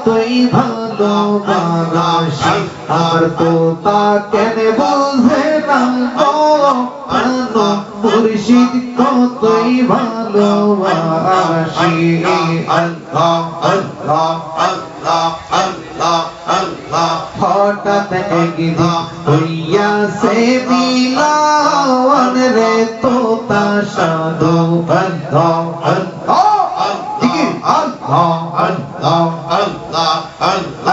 কতই ভালোবাসি আমার তো তা কেন বোঝে না মুর্শিদ কতই ভালোবাসি? আল্লাহ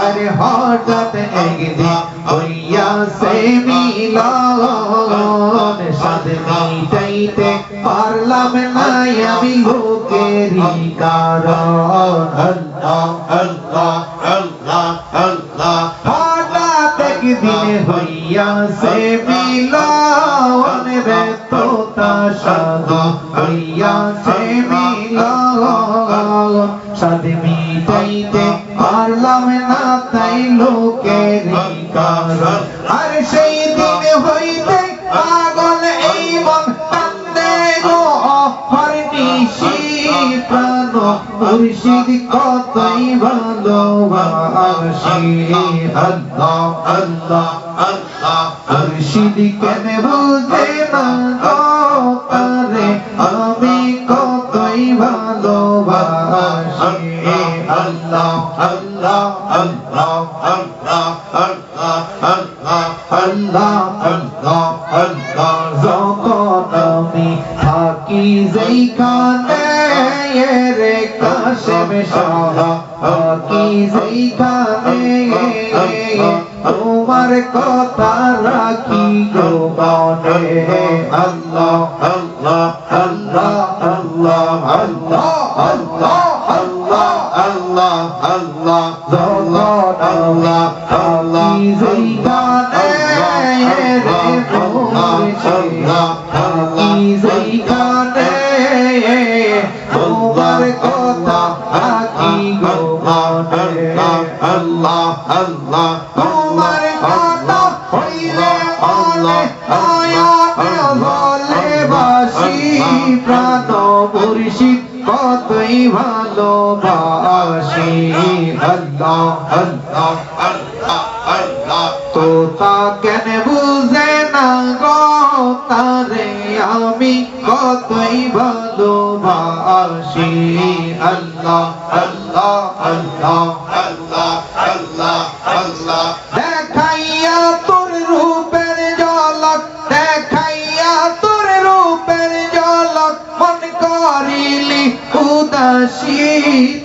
আরে হঠাৎ একদিন হইয়াছে মিলন সাথে মিটাইতে পারলাম না আমি লোকেরই কারণ। আল্লাহ আল্লাহ আল্লাহ আল্লাহ হঠাৎ একদিন হইয়াছে মিলন রে তোতা সাধু হইয়াছে মিলন সাথে মুর্শিদ কতই ভালোবাসি আল্লাহ আল্লাহ আল্লাহ মুর্শিদ কেন বুঝে না কথা রাখি গো মনে আল্লাহ আল্লাহ আল্লাহ আল্লাহ আল্লাহ আল্লাহ আল্লাহ আল্লাহ আল্লাহ আল্লাহ আল্লাহ আল্লাহ যেইখানে রে আল্লাহ আল্লাহ যেইখানে তোমার কথা রাখি গো মনে আল্লাহ আল্লাহ কথা হইলে মনে আয়াতে বলে বাসি প্রাণ মুর্শিদ কতই ভালোবাসি আল্লাহ আল্লাহ আল্লাহ আল্লাহ তো তা কেন বুঝে না গো তারে আমি কতই ভালোবাসি আল্লাহ আল্লাহ আল্লাহ আল্লাহ আল্লাহ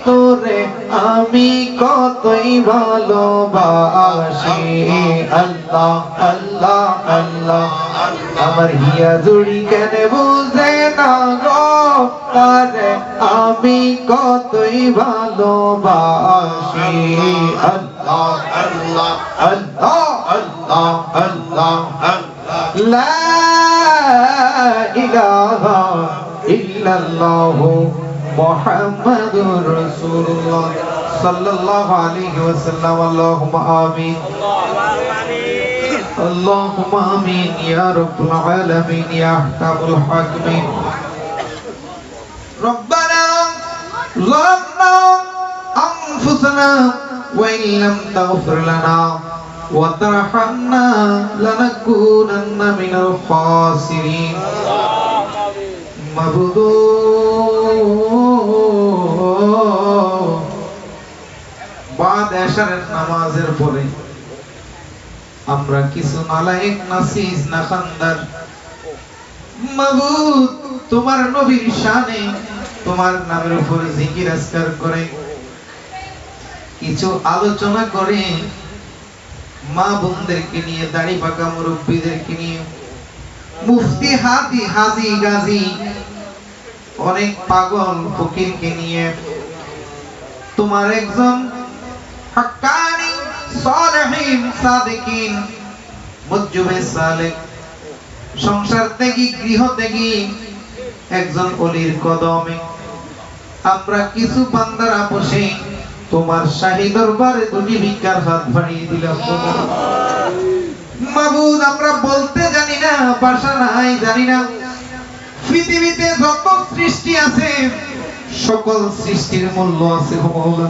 তোরে আমি কতই ভালোবাসি। আল্লাহ আল্লাহ আল্লাহ, আমার হিয়া জুড়ি কেন বুঝে না গো? তারে আমি কতই ভালোবাসি। আল্লাহ আল্লাহ আল্লাহ আল্লাহ আল্লাহ। লা ইলাহা ইল্লাল্লাহ محمد رسول الله صلى الله عليه وسلم. اللهم آمين. اللهم آمين. يا رب العالمين يا أحكم الحاكمين. ربنا ظلمنا أنفسنا وإن لم تغفر لنا وترحمنا لنكونن من الخاسرين. مبدور নামাজের পরে আমরা কিছু নালায়েক নাসিস না খান্দার। মাবুদ, তোমার নবীর শানে তোমার নামের উপর জিকির, আজকার করে। কিছু আলোচনা করে মা বোনদেরকে নিয়ে, দাড়ি পাকা মুরব্বীদেরকে নিয়ে। মুফতি হাতি হাজি, গাজী, অনেক পাগল ফকিরকে নিয়ে। তোমার একজন হাক্কানি সালেহিন, সাদিকিন, মুজ্জুবে সালেক। সংসার ত্যাগী, গৃহ ত্যাগী, একজন অলির কদমে। আমরা কিছু বান্দারা বসে তোমার শাহী দরবারে দুটি ভিক্ষার হাত বাড়িয়ে দিলাম। মাবুদ, আমরা বলতে জানি না ভাষা নাই, জানি না। পৃথিবীতে যত সৃষ্টি আছে, সকল সৃষ্টির মূল্য আছে গো মাওলা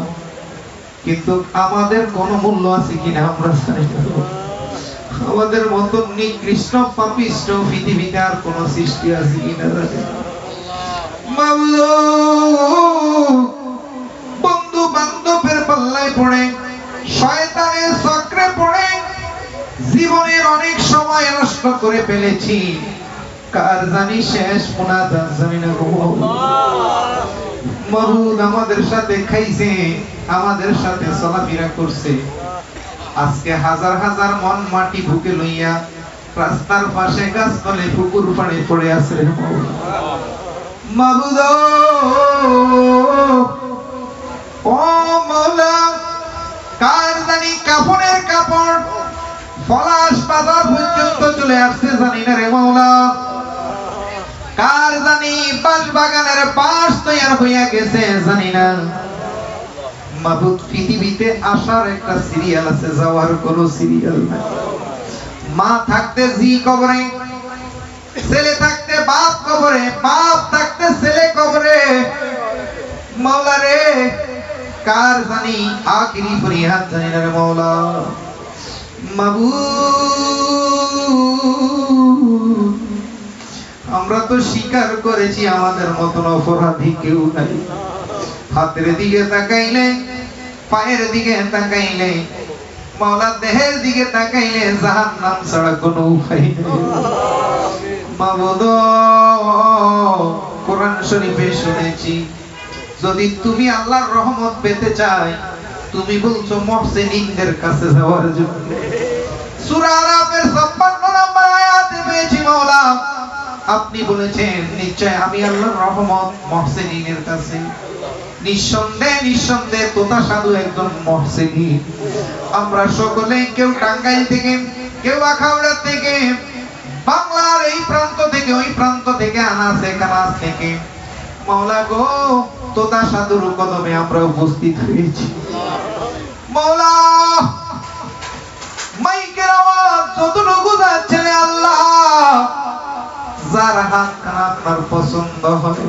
কিন্তু আমাদের কোনো মূল্য আছে কিনা আমরা আমাদের মতো নিকৃষ্ট পাপিষ্ট পৃথিবীতে আর কোন সৃষ্টি আছে কিনা জানি বন্ধু বান্ধবের পাল্লায় পড়ে, শয়তানের চক্রে পড়ে, জীবনের অনেক সময় নষ্ট করে ফেলেছি। কার জানি শেষ মোনাজাত জানি না আমাদের সাথে খাইছে। আমাদের সাথে চলাফেরা করছে। আজকে হাজার হাজার মন মাটি বুকে লইয়া রাস্তার পাশে গাছ তলে পুকুর পাড়ে পড়ে আছে। কাপড়ের কাপড়? পলাশ বাজার পর্যন্ত চলে আসছে, জানি না রে মাওলা। কার জানি বাস বাগানের পাশ তৈয়ার হইয়া গেছে, জানি না। মাবুদ পৃথিবীতে আসার একটা সিরিয়াল আছে, যাওয়ার কোন সিরিয়াল নাই। মা থাকতে জি কবরে, ছেলে থাকতে বাপ কবরে, বাপ থাকতে ছেলে কবরে। মাওলা রে, কার জানি আখিরি ফরিয়াদ জানি না মাওলা। মাবুদ আমরা তো স্বীকার করেছি আমাদের মতন অপরাধী কেউ নাই। হাতের দিকে তাকাইলে পায়ের দিকে তাকাইলে মাওলা দেহের দিকে তাকাইলে জাহান নাম ছাড়া কোনো উপায় মাবুদ কোরআন শরীফে শুনেছি যদি তুমি আল্লাহর রহমত পেতে চাই তুমি বলছো মহসিনদের কাছে যাওয়ার জন্য। সূরা আরাফের 56 নম্বর আয়াতে পেয়েছি মাওলা। আপনি বলেছেন নিশ্চয় আমি আল্লাহর রহমত মহসিনের কাছে। নিঃসন্দেহে নিঃসন্দেহে তোতা সাধু একজন মহসিনী। আমরা সকলে কেউ টাঙ্গাইল থেকে, কেউ আখাউড়া থেকে, বাংলার এই প্রান্ত থেকে, ওই প্রান্ত থেকে আনাসে কানাস থেকে। মাওলা গো, তোতা সাধুর কদমে আমরা উপস্থিত হয়েছি। মাওলা, মাইকের আওয়াজ যতটুকু যাচ্ছে আল্লাহ, যার হাত আপনার পছন্দ হয়।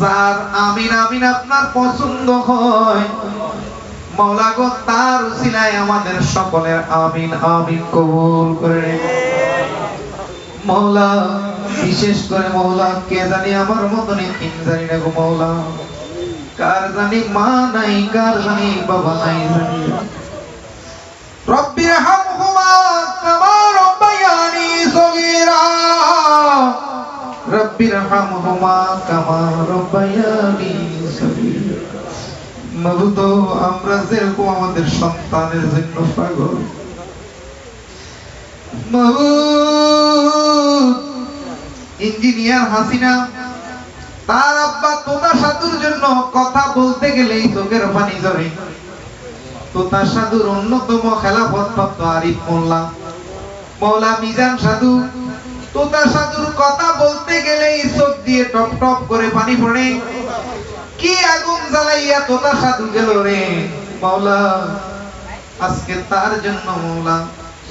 যার আমিন আমিন আপনার পছন্দ হয় মাওলা গো তার উসিলায় আমাদের সকলের আমিন আমিন কবুল করে বিশেষ করে কে জানি আমার তিন জানি না গো কার জানি মা নাই, কার জানি বাবা নাই জানি। না। রব্বির হামহুমা কামা রব্বায়ানি সগীরা। আমরা যেরকম আমাদের সন্তানের জন্য পাগল। ইঞ্জিনিয়ার হাসিনা, তার আব্বা তোতা সাধুর জন্য কথা বলতে গেলেই চোখের পানি ঝরে। তোতা সাধুর অন্যতম খেলাফত আরিফ মোল্লা। মৌলা মিজান সাধু তোতা সাধুর কথা বলতে গেলেই চোখ দিয়ে টপ টপ করে পানি পড়ে। কি আগুন জ্বালাইয়া তোতা সাধু গেল রে? মাওলা, আজকে তার জন্য মৌলা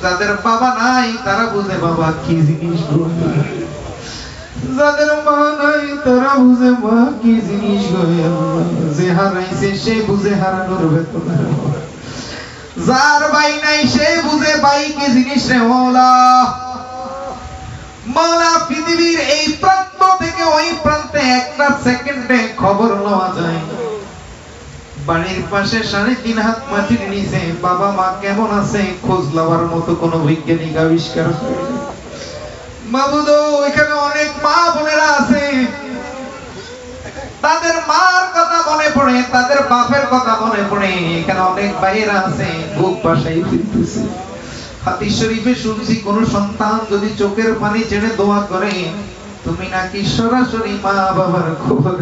যাদের বাবা নাই, তারা বুঝে বাবা কি জিনিস। যাদের মা নাই, তারা বুঝে মা কি জিনিস যে হারাইছে, সে বুঝে হারানোর বেতনা। যার বাই নাই, সে বুঝে বাই কি জিনিস রে মৌলা মাওলা, পৃথিবীর এই প্রান্ত থেকে ওই প্রান্তে একটা সেকেন্ডে খবর নেওয়া যায়। বাড়ির পাশে সাড়ে তিন হাত মাটির নিচে বাবা মা কেমন আছে খোঁজ লওয়ার মতো কোনো বৈজ্ঞানিক আবিষ্কার হয়নি। এখানে অনেক মা বোনেরা আছে। তাদের মার কথা মনে পড়ে, তাদের বাপের কথা মনে পড়ে। এখানে অনেক ভাইয়েরা আছে, বুক বাসায় ফিরতেছে। শুনছি, কোন সন্তান যদি চোখের পানি দোয়া করে, তুমি নাকি সরাসরি মা বাবার খবর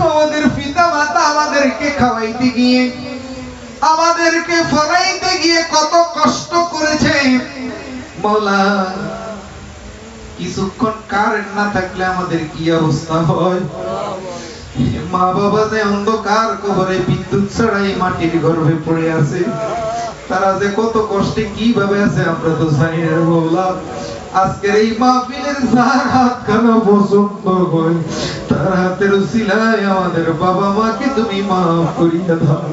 আমাদের পিতা মাতা আমাদেরকে খাওয়াইতে গিয়ে, আমাদেরকে ফরাইতে গিয়ে কত কষ্ট করেছে। মৌলা, কিছুক্ষণ কারেন্ট না থাকলে আমাদের কি অবস্থা হয়? মা বাবা যে অন্ধকার কবরে বিদ্যুৎ ছাড়াই মাটির গর্ভে পড়ে আছে, তারা যে কত কষ্টে কীভাবে আছে আমরা তো জানি না মৌলা আজকের এই মাহফিলের যার হাত খানা পছন্দ হয়, তার হাতের সিলাই আমাদের বাবা মাকে তুমি মাফ করিয়া দাও।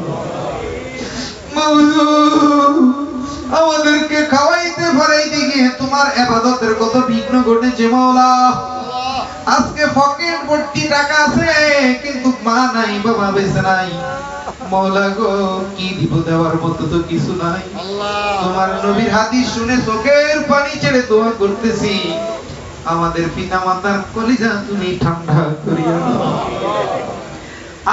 আমাদেরকে খাওয়াইতে পারাইতে গিয়ে তোমার এবাদতের কত বিঘ্ন ঘটেছে মাওলা। আজকে পকেট ভর্তি টাকা আছে কিন্তু মা নাই বাবা বেঁচে নাই। মৌলা গো কি দিব দেওয়ার মতো তো কিছু নাই। তোমার নবীর হাদিস শুনে চোখের পানি ছেড়ে দোয়া করতেছি। আমাদের পিতা মাতার কলিজা তুমি ঠান্ডা করিয়া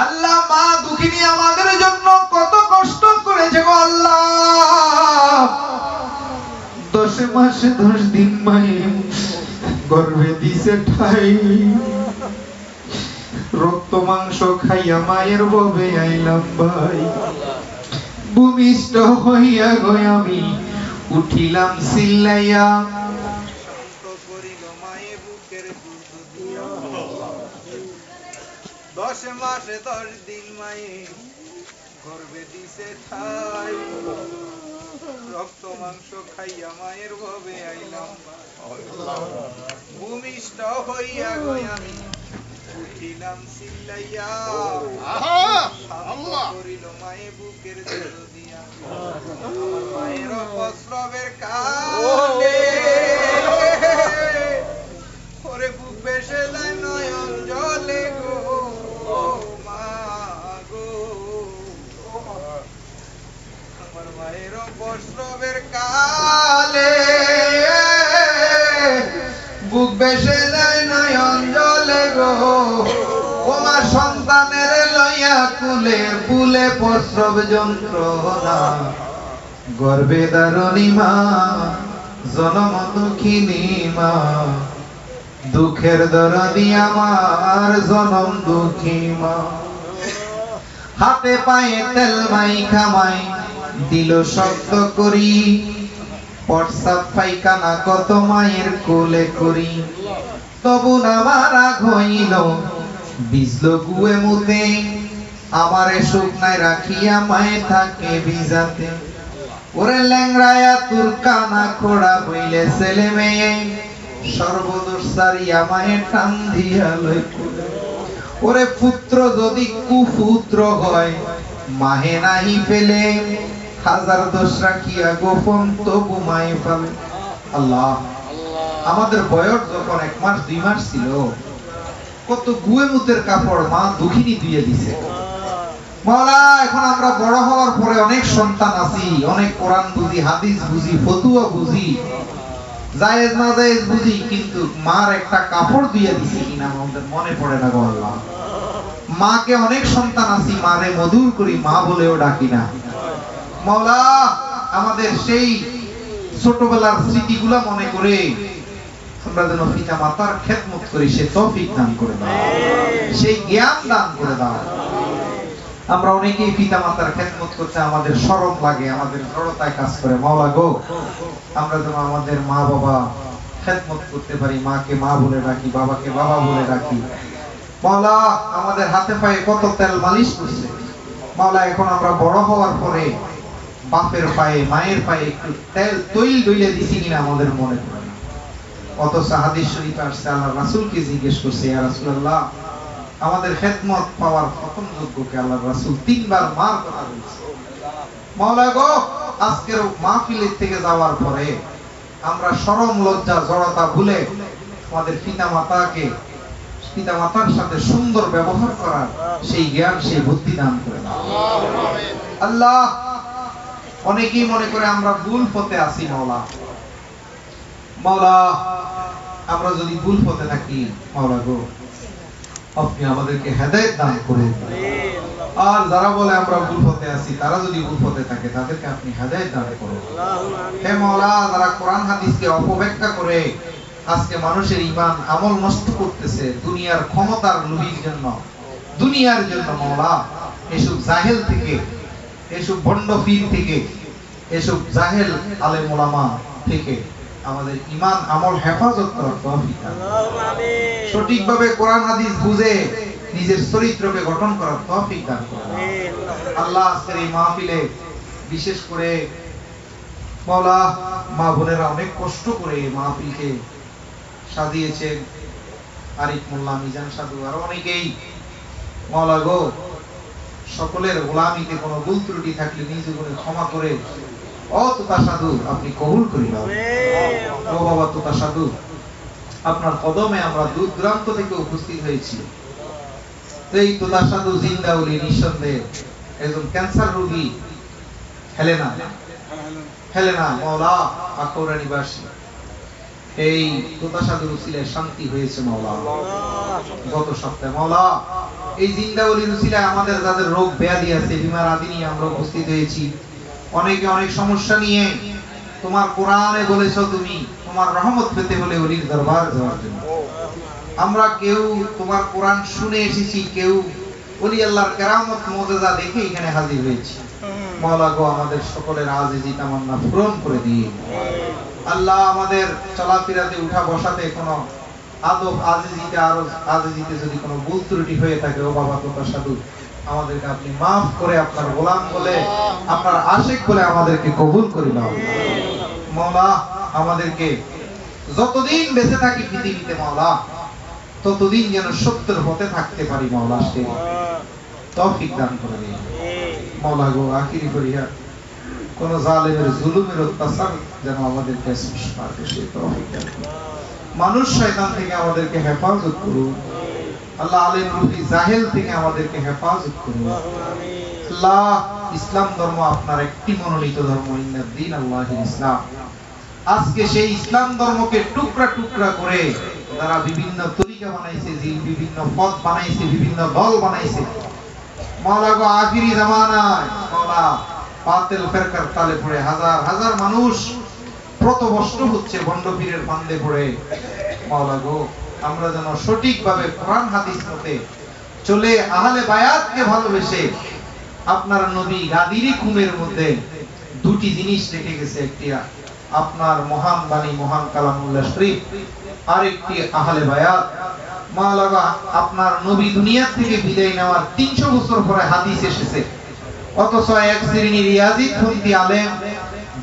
আল্লাহ মা দুঃখিনী আমাদের জন্য কত কষ্ট করেছে গো আল্লাহ। দশে মাসে দশ দিন মায়ে গর্ভে দিছে ঠাই। রক্ত, মাংস খাইয়া মায়ের ববে আইলাম ভাই। ভূমিষ্ঠ হইয়া গয় আমি, উঠিলাম সিল্লাইয়া দশ মাসে দশ দিন মায়ে গর্বে দিছে ঠাই। রক্ত মাংস খাইয়া মায়ের ভবে আইলাম। ভূমিষ্ঠ হইয়া গই আমি উঠিলাম সিল্লাইয়া করিল মায়ে বুকের জল দিয়া। মায়ের অপস্রবের কালে। ওরে বুক বেসে যায় নয়ন জলে গো। বুক যায় নয়ন জলে গো। তোমার সন্তানের লইয়া কুলে, ফুলে প্রসব যন্ত্রণা। গর্বে দারণী মা, জনম দুঃখিনী মা। দুঃখের দরদি আমার জনম দুঃখী মা। হাতে পায়ে তেল মাই খামাই দিল শক্ত করি পটসাপ পাইখানা কত মায়ের কোলে করি। তবু না মারা হইল বিজল গুয়ে মুতে। আমারে শুকনায় রাখিয়া মায়ে থাকে বিজাতে ওরে ল্যাংরায়া তোর কানা খোড়া বইলে ছেলে মেয়ে। সর্বদোষ সারিয়া মায়ে টান দিয়া লই ওরে পুত্র যদি কুপুত্র হয়, মাহে নাহি ফেলে। হাজার দোষ রাখিয়া গোপন তবু মায়ে ফেলে। আল্লাহ, আমাদের বয়স যখন এক মাস, দুই মাস ছিল, কত গুয়ে কাপড় মা দুঃখিনী দিয়ে দিছে। মাওলা, এখন আমরা বড় হওয়ার পরে অনেক সন্তান আছি, অনেক কোরআন বুঝি, হাদিস বুঝি, ফতুয়া বুঝি, জায়েজ না জায়েজ বুঝি, কিন্তু মার একটা কাপড় দিয়ে দিছে কিনা আমাদের মনে পড়ে না গো আল্লাহ। মাকে অনেক সন্তান আছি, মারে মধুর করি, মা বলেও ডাকি না। মাওলা, আমাদের সেই ছোটবেলার স্মৃতিগুলা মনে করে আমরা যেন পিতা মাতার খেদমত করি, সে তৌফিক দান করে দাও, সেই জ্ঞান দান করে দাও। আমরা অনেকেই পিতা মাতার খেদমত করতে আমাদের শরম লাগে, আমাদের জড়তায় কাজ করে। মাওলা গো, আমরা যেন আমাদের মা বাবা খেদমত করতে পারি, মাকে মা বলে রাখি বাবাকে বাবা বলে রাখি মাওলা, আমাদের হাতে পায়ে কত তেল মালিশ করছে। মাওলা, এখন আমরা বড় হওয়ার পরে বাপের পায়ে মায়ের পায়ে একটু তেল তৈল দইলে দিছি কিনা আমাদের মনে পড়ে না। অথচ হাদিস শরীফ আসছে আল্লাহ রাসূলকে জিজ্ঞেস করছে ইয়া রাসূলুল্লাহ আমাদের খেদমত পাওয়ার প্রথম যোগ্যকে আল্লাহ রাসূল তিনবার মার কথা বলছে। মাওলা গো আজকের মাহফিলের থেকে যাওয়ার পরে আমরা শরম লজ্জা জড়তা ভুলে আমাদের পিতা মাতাকে পিতা মাতার সাথে সুন্দর ব্যবহার করার সেই জ্ঞান সেই বুদ্ধি দান করে আল্লাহ অনেকেই মনে করে আমরা ভুল পথে আছি, মাওলা। মাওলা, আমরা যদি ভুল পথে থাকি, মাওলা গো, আপনি আমাদেরকে হেদায়েত দান করুন আর যারা বলে আমরা ভুল পথে আছি, তারা যদি ভুল পথে থাকে, তাদেরকে আপনি হেদায়েত দান করুন। হে মাওলা, যারা কোরআন হাদিসকে অপব্যাখ্যা করে, আজকে মানুষের ঈমান আমল নষ্ট করতেছে, দুনিয়ার ক্ষমতার লোভীর জন্য, দুনিয়ার জন্য, মাওলা, এসব জাহেল থেকে এসব ভণ্ড পীর থেকে এসব জাহেল আলেম ওলামা থেকে আমাদের ঈমান আমল হেফাজত করার তৌফিক সঠিকভাবে কোরআন হাদিস বুঝে নিজের চরিত্রকে গঠন করার তৌফিক দান করুন। আল্লাহ আজকের এই মাহফিলে বিশেষ করে মাওলা মা বোনেরা অনেক কষ্ট করে এই মাহফিলকে সাজিয়েছেন। আরিফ মোল্লা মিজান সাধু আরও অনেকেই। মাওলা গো সকলের গোলামিতে কোনো ভুল ত্রুটি থাকলে নিজ ক্ষমা করে সাধু আপনি কবুল তোতা সাধু আপনার কদমে আমরা দূর দূরান্ত থেকে উপস্থিত হয়েছি। এই তোতা সাধু নিঃসন্দেহে। একজন ক্যান্সার রোগী হেলেনা। হেলেনা মৌলা আকৌরা নিবাসী। এই তোতা সাধুর উসিলায় শান্তি হয়েছে মৌলা গত সপ্তাহে মৌলা এই জিন্দাউলির উসিলায় আমাদের যাদের রোগ ব্যাধি আছে, বিমার আদি নিয়ে আমরা উপস্থিত হয়েছি। অনেকে অনেক সমস্যা নিয়ে তোমার কোরআনে বলেছ তুমি, তোমার রহমত পেতে হলে অলির দরবার যাওয়ার জন্য। আমরা কেউ তোমার কোরআন শুনে এসেছি, কেউ অলি আল্লাহর কেরামত মোজেজা দেখে এখানে হাজির হয়েছি। মাওলা গো, আমাদের সকলের আজিজি তামান্না পূরণ করে দিয়ে আল্লাহ আমাদের চলাফেরাতে উঠা বসাতে কোনো আদব আজিজিতে আরও আজিজিতে যদি কোনো ভুল ত্রুটি হয়ে থাকে, ও বাবা তোতা সাধু, আমাদেরকে আপনি মাফ করে আপনার গোলাম বলে, আপনার আশিক বলে আমাদেরকে কবুল করে নাও। মাওলা আমাদেরকে যতদিন বেঁচে থাকি পৃথিবীতে মাওলা ততদিন যেন সত্যের পথে থাকতে পারি মাওলা সে তৌফিক দান করে দিন। মাওলা গো, আখিরি করিয়া কোন জালেমের জুলুমের অত্যাচার যেন আমাদেরকে করে সে তৌফিক দান করুন। মানুষ শয়তান থেকে আমাদেরকে হেফাজত করুন আল্লাহ আলিম রুফি জাহেল থেকে আমাদেরকে হেফাজত করুন আল্লাহ ইসলাম ধর্ম আপনার একটি মনোনীত ধর্ম ইন্নাদ্দিন আল্লাহিল ইসলাম। আজকে সেই ইসলাম ধর্মকে টুকরা টুকরা করে তারা বিভিন্ন তরিকা বানাইছে যে বিভিন্ন পথ বানাইছে, বিভিন্ন দল বানাইছে। মাওলা গো আখিরি জামানায়, মাওলা বাতিল ফেরকার তালে পড়ে হাজার হাজার মানুষ প্রতবষ্ট হচ্ছে বন্ডপীরের ফান্দে পড়ে। মাওলা গো, আমরা যেন সঠিকভাবে কোরআন, হাদিস মতে চলে আহলে বায়াতকে ভালোবেসে আপনার নবী গাদিরি খুমের মধ্যে দুটি জিনিস রেখে গেছে, একটি আপনার মহান বাণী, মহান কালামুল্লাহ শরীফ আর একটি আহলে বায়াত। মাওলানা আপনার নবী দুনিয়া থেকে বিদায় নেওয়ার তিনশো বছর পরে হাদিস এসেছে। অথচ এক শ্রেণির ইয়াজিদ পন্থী আলেম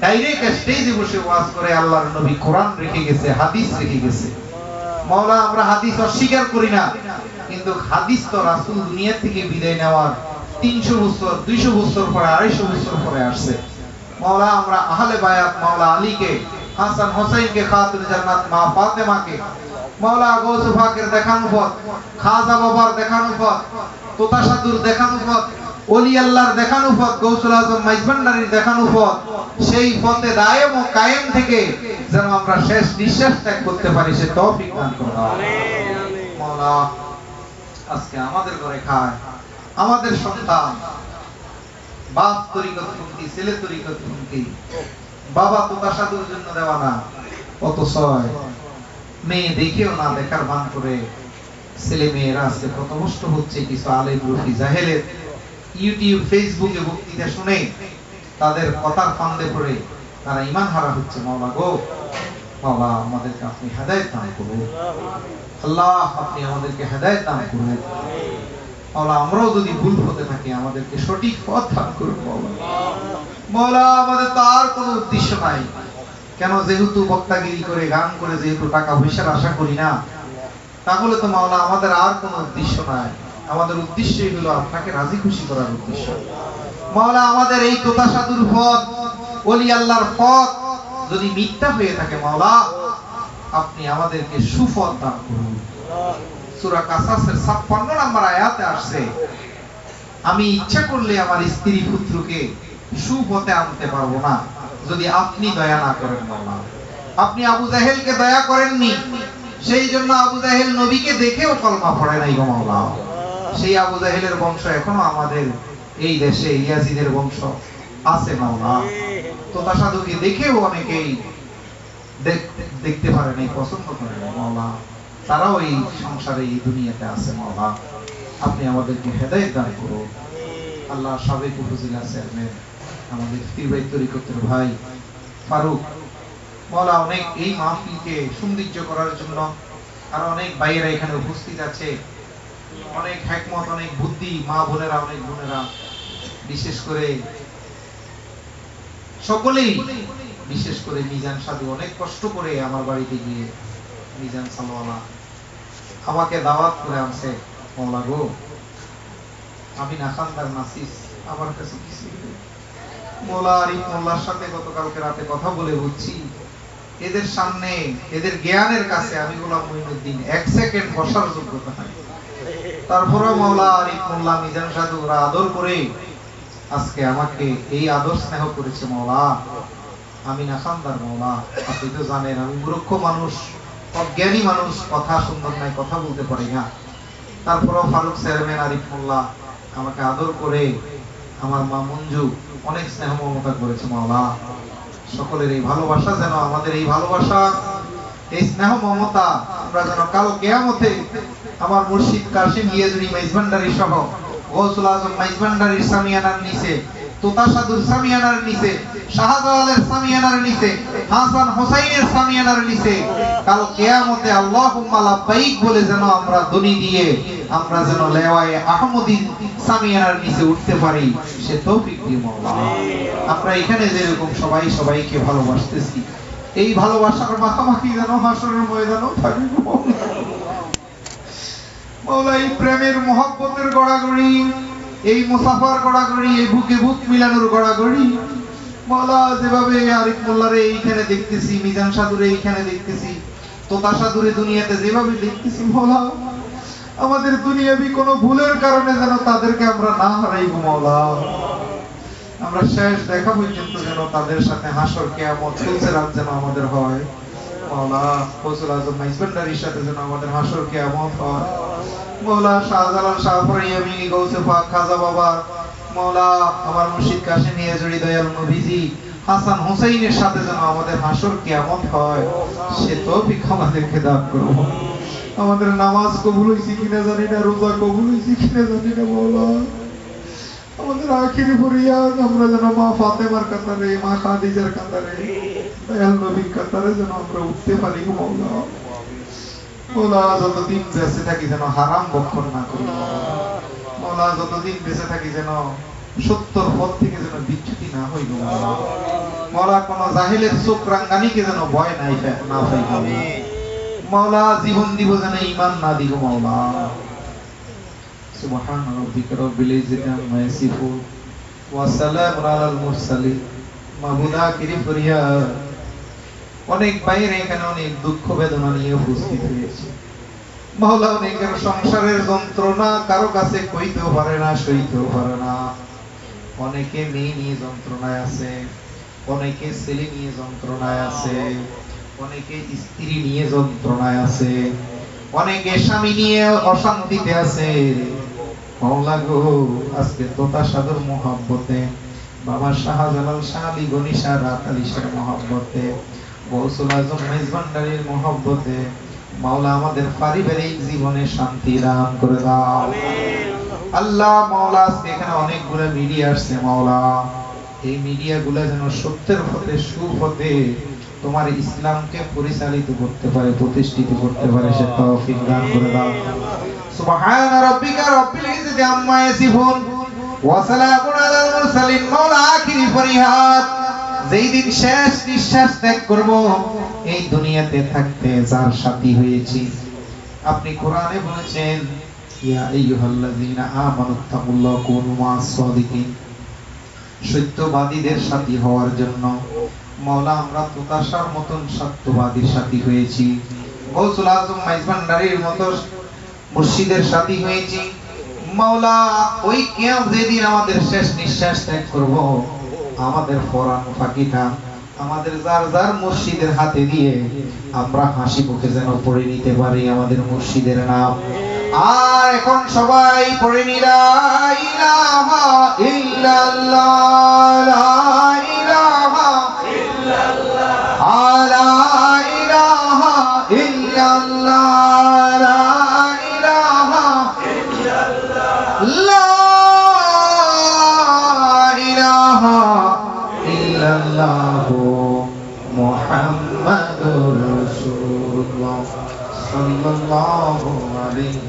ডাইরেক্ট স্টেজে বসে ওয়াজ করে আল্লাহর নবী কোরআন রেখে গেছে, হাদিস রেখে গেছে। মাওলা, আমরা হাদিস অস্বীকার করি না, কিন্তু হাদিস তো দুনিয়া থেকে বিদায় নেওয়ার তিনশো বছর, দুইশো বছর পরে, আড়াইশো বছর পরে আসছে। মাওলা, আমরা আহলে বায়াত মাওলা আলীকে, হাসান হোসেনকে খাতুন জান্নাত মা ফাতেমাকে, মাওলা দেখানো পথ খাজা বাবার দেখানো পথ তোতা সাধুর দেখানো পথ ওলি আল্লাহর দেখানো পথ গৌসুল আজম মাইজভান্ডারির দেখানো পথ, সেই পথে দায়েম ও কায়েম থেকে যেন আমরা শেষ নিঃশ্বাস ত্যাগ করতে পারি, সে তৌফিক দান মাওলা আজকে আমাদের ঘরে খায়, আমাদের সন্তান, বাপ তরিকত পন্থী ছেলে তরিকত পন্থী বাবা তোতা সাধুর জন্য দেওয়া না কত ছয় মেয়ে দেখেও না, দেখার ভান করে, ছেলে মেয়েরা আজকে প্রতমষ্ট হচ্ছে, কিছু আলেম রফি জাহেলের ইউটিউব ফেসবুকে বক্তৃতা শুনে তাদের কথার ফান্দে পড়ে তারা ইমান হারা হচ্ছে। মাওলা গো বাবা আমাদেরকে আপনি হেদায়ত দান করুন। আল্লাহ আপনি আমাদেরকে হেদায়ত দান করুন। মাওলা আমরাও যদি ভুল হতে থাকি, আমাদেরকে সঠিক পথ দান করুন মাওলা। মাওলা, আমাদের তো আর কোনো উদ্দেশ্য নাই। কেন যেহেতু বক্তাগিরি করে, গান করে যেহেতু টাকা পয়সার আশা করি না, তাহলে তো মাওলা আমাদের আর কোনো উদ্দেশ্য নাই। আমাদের উদ্দেশ্যই হলো আপনাকে রাজি খুশি করার উদ্দেশ্য। মাওলা, আমাদের এই তোতা সাধুর পথ, ওলি আল্লাহর পথ, যদি মিথ্যা হয়ে থাকে মাওলা, আপনি আমাদেরকে সুপথ দান করুন। সূরা কাসাসের 56 নম্বর আয়াতে আসছে, আমি ইচ্ছা করলে আমার স্ত্রী পুত্রকে সুপথে আনতে পারব না, যদি আপনি দয়া না করেন মাওলা। আপনি আবু জাহেলকে দয়া করেননি, সেই জন্য আবু জাহেল নবীকে দেখেও কলমা পড়ে নাই গো মাওলা। সেই আবু জাহেলের বংশ এখনও আমাদের এই দেশে, ইয়াজিদের বংশ আছে মাওলা। তোতা সাধুকে দেখেও অনেকেই দেখতে পারে নাই, পছন্দ করে নাই মাওলা। তারাও এই সংসারে, এই দুনিয়াতে আছে মাওলা। আপনি আমাদেরকে হেদায়েত দান করুন। আল্লাহ সাবেক উপজেলা চেয়ারম্যান, আমাদের তীরবাই তরিকতের ভাই ফারুক। মাওলা, অনেক এই মাহফিলকে সৌন্দর্য করার জন্য আর অনেক ভাইয়েরা এখানে উপস্থিত আছে। অনেক হ্যাকমত, অনেক বুদ্ধি মা বোনেরা, অনেক বোনেরা, বিশেষ করে সকলেই বিশেষ করে মিজান সাধু অনেক কষ্ট করে আমার বাড়িতে গিয়ে মিজান সালওয়ালা আমাকে দাওয়াত করে আনছে, মৌলা গো, আমি নাখানদার নাসিস আমার কাছে কিছু। মৌলা আরিফ মোল্লার সাথে গতকালকে রাতে কথা বলে বুঝছি এদের সামনে, এদের জ্ঞানের কাছে আমি গোলাম মঈনুদ্দিন এক সেকেন্ড বসার যোগ্যতা নাই তারপরে মাওলা আরিফ মোল্লা মিজান সাধু ওরা আদর করে আজকে আমাকে এই আদর স্নেহ করেছে মাওলা। আমি না খানদার মাওলা, আপনি তো জানেন আমি মূর্খ মানুষ, অজ্ঞানী মানুষ, কথা সুন্দর নাই, কথা বলতে পারি না। তারপরেও ফারুক চেয়ারম্যান আরিফ মোল্লা আমাকে আদর করে আমার মা মঞ্জু অনেক স্নেহ মমতা করেছে মাওলা। সকলের এই ভালোবাসা যেন আমাদের এই ভালোবাসা, এই স্নেহ মমতা আমরা যেন কাল কেয়ামতে আমার মুর্শিদ কাশিম ইয়াজুরি মাইজভান্ডারি সহ গৌসুল আজম মাইজভান্ডারির সামিয়ানার নিচে তোতা সাধুর সামিয়ানার নিচে, শাহজালালের সামিয়ানার নিচে, হাসান হোসাইনের সামিয়ানার নিচে। কাল কেয়ামতে আল্লাহুম্মা লাব্বাইক বলে যেন আমরা দনি দিয়ে আমরা যেন লেওয়ায়ে আহমদি সামিয়ানার নিচে উঠতে পারি, সে তৌফিক দিয়ে মাওলা আমরা এখানে যেরকম সবাই সবাইকে ভালোবাসতেছি, এই ভালোবাসার মাখামাখি যেন হাসরের ময়দানও থাকে এই প্রেমের মহব্বতের গড়াগড়ি, এই মুসাফার গড়াগড়ি, এই বুকে বুক মিলানোর গড়াগড়ি। মাওলা যেভাবে আরিফ মোল্লারে এইখানে দেখতেছি, মিজান সাধুরে এইখানে দেখতেছি তোতা সাধুরে দুনিয়াতে যেভাবে দেখতেছি, মাওলা, আমাদের দুনিয়াবি কোনো ভুলের কারণে যেন তাদেরকে আমরা না হারাইব, মাওলা। আমরা শেষ দেখা পর্যন্ত যেন তাদের সাথে হাসর, কেয়ামত, চলছে রাত যেন আমাদের হয়। মাওলা ফজল আজম মাইজবান্ডারির সাথে যেন আমাদের হাসর কেয়ামত হয়। মাওলা শাহজালাল শাহপুর ইয়ামিনী গৌসে পাক খাজা বাবা, মাওলা আমার মুর্শিদ কাশিম ইয়াজুরি দয়াল নবীজি, হাসান হুসাইনের সাথে যেন আমাদের হাসর কেয়ামত হয়, সে তৌফিক আমাদেরকে দান করো আমাদের নামাজ কবুল হয়েছে কিনা জানি না, রোজা কবুল হয়েছে কিনা জানি না, মাওলা। আমাদের আখিরি ফরিয়াদ আমরা যেন মা ফাতেমার কাতারে, মা খাদিজার কাতারে দয়াল নবীর কাতারে যেন আমরা উঠতে পারি মৌলা মৌলা যতদিন বেঁচে থাকি যেন হারাম বক্ষণ না করি মৌলা যতদিন বেঁচে থাকি যেন সত্যর পথ থেকে যেন বিচ্যুতি না হইল মৌলা কোন জাহিলের চোখ রাঙ্গানিকে যেন ভয় নাই না হইল মৌলা জীবন দিব যেন ইমান না দিব মৌলা সুবহান রব্বিকা রব্বিল ইজ্জাতি আম্মা ইয়াসিফুন ওয়া সালামুন আলাল মুরসালিন মাহমুদা কিরিফরিয়া অনেক বাইরে এখানে অনেক দুঃখ বেদনা নিয়ে উপস্থিত হয়েছে। মাওলা অনেকের সংসারের যন্ত্রণা কারও কাছে কইতেও পারে না, সইতেও পারে না। অনেকে মেয়ে নিয়ে যন্ত্রণায় আছে, অনেকে ছেলে নিয়ে যন্ত্রণায় আছে, অনেকে স্ত্রী নিয়ে যন্ত্রণায় আছে, অনেকে স্বামী নিয়ে অশান্তিতে আছে। মাওলা গো, আজকে তোতা সাদর মোহাব্বতে, বাবা শাহজালাল শাহ আলী গনিশা রাত আলী শাহ মোহাব্বতে তোমার ইসলামকে পরিচালিত করতে পারে, প্রতিষ্ঠিত করতে পারে, সে তৌফিক দান করে দাও। সুবহান রাব্বিকা রাব্বিল ইজ্জাতি আম্মা ইয়াসিফুন। ওয়া সালামুন আলাল মুরসালিন। মাওলা আখিরি ফরিহাদ। যেই দিন শেষ নিঃশ্বাস ত্যাগ করব, এই দুনিয়াতে থাকতে যার সাথী হয়েছি। আপনি কোরআনে বলেছেন, ইয়া আইয়ুহাল্লাযীনা আমানুত্তাকুল্লাহ কুনু সত্যবাদীদের সাথী হওয়ার জন্য মাওলা, আমরা তুতাশার মতন সত্যবাদীর সাথী হয়েছি। গৌসুল আজম মাইজভান্ডারির মতো মুর্শিদের সাথী হয়েছি। মাওলা, ওই কিয়াম যেদিন আমাদের শেষ নিঃশ্বাস ত্যাগ করব আমাদের ফরান ফাঁকিটা আমাদের যার যার মসজিদের হাতে দিয়ে আমরা হাসি মুখে যেন পড়ে নিতে পারি আমাদের মসজিদের নাম। আর এখন সবাই পড়ে নিলা عليه